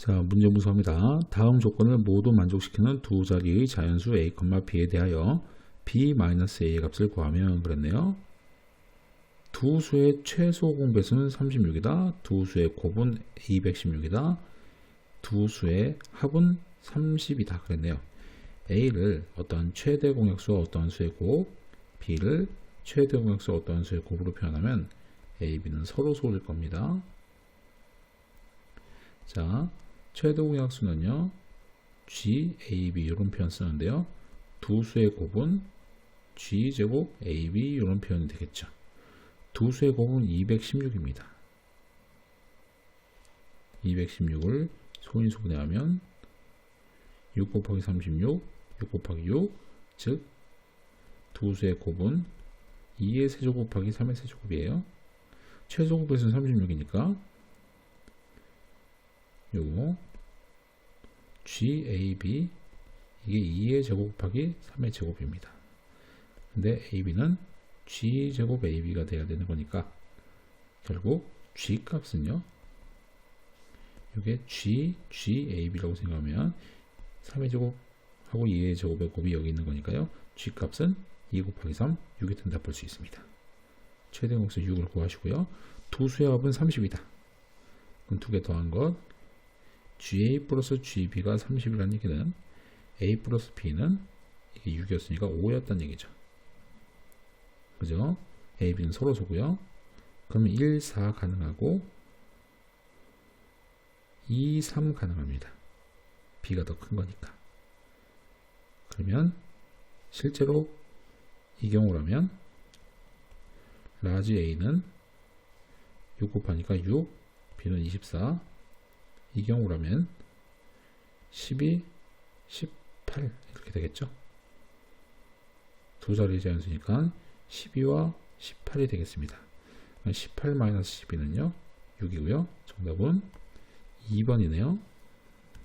자, 문제 무수합니다. 다음 조건을 모두 만족시키는 두 자리의 자연수 a, b에 대하여 b-a의 값을 구하면 그랬네요. 두 수의 최소 공배수는 36이다. 두 수의 곱은 216이다. 두 수의 합은 30이다. 그랬네요. a를 어떤 최대 공약수와 어떤 수의 곱, b를 최대 공약수와 어떤 수의 곱으로 표현하면 a, b는 서로 소일 겁니다. 자, 최대 공약수는요. G, A, B 이런 표현 쓰는데요. 두 수의 곱은 G 제곱 A, B 이런 표현이 되겠죠. 두 수의 곱은 216입니다. 216을 소인수분해하면 6 곱하기 36, 6 곱하기 6, 즉 두 수의 곱은 2의 세제곱 곱하기 3의 세제곱이에요. 최소 곱에서는 36이니까 요거 GAB 이게 2의 제곱 곱하기 3의 제곱입니다. 근데 AB는 G제곱 AB가 돼야 되는 거니까 결국 G 값은요. 이게 G, GAB라고 생각하면 3의 제곱하고 2의 제곱의 곱이 여기 있는 거니까요. G 값은 2 곱하기 3, 6이 된다 볼 수 있습니다. 최대 공수 6을 구하시고요. 두 수의 합은 30이다. 그럼 두 개 더한 것 GA 플러스 GB가 30이라는 얘기는 A 플러스 B는 이게 6이었으니까 5였다는 얘기죠. 그죠? A, B는 서로 소고요. 그러면 1, 4 가능하고 2, 3 가능합니다. B가 더 큰 거니까. 그러면 실제로 이 경우라면 라지 A는 6 곱하니까 6, B는 24, 이 경우라면 12, 18 이렇게 되겠죠. 두 자리 자연수니까 12와 18이 되겠습니다. 18-12는요 6이고요. 정답은 2번이네요.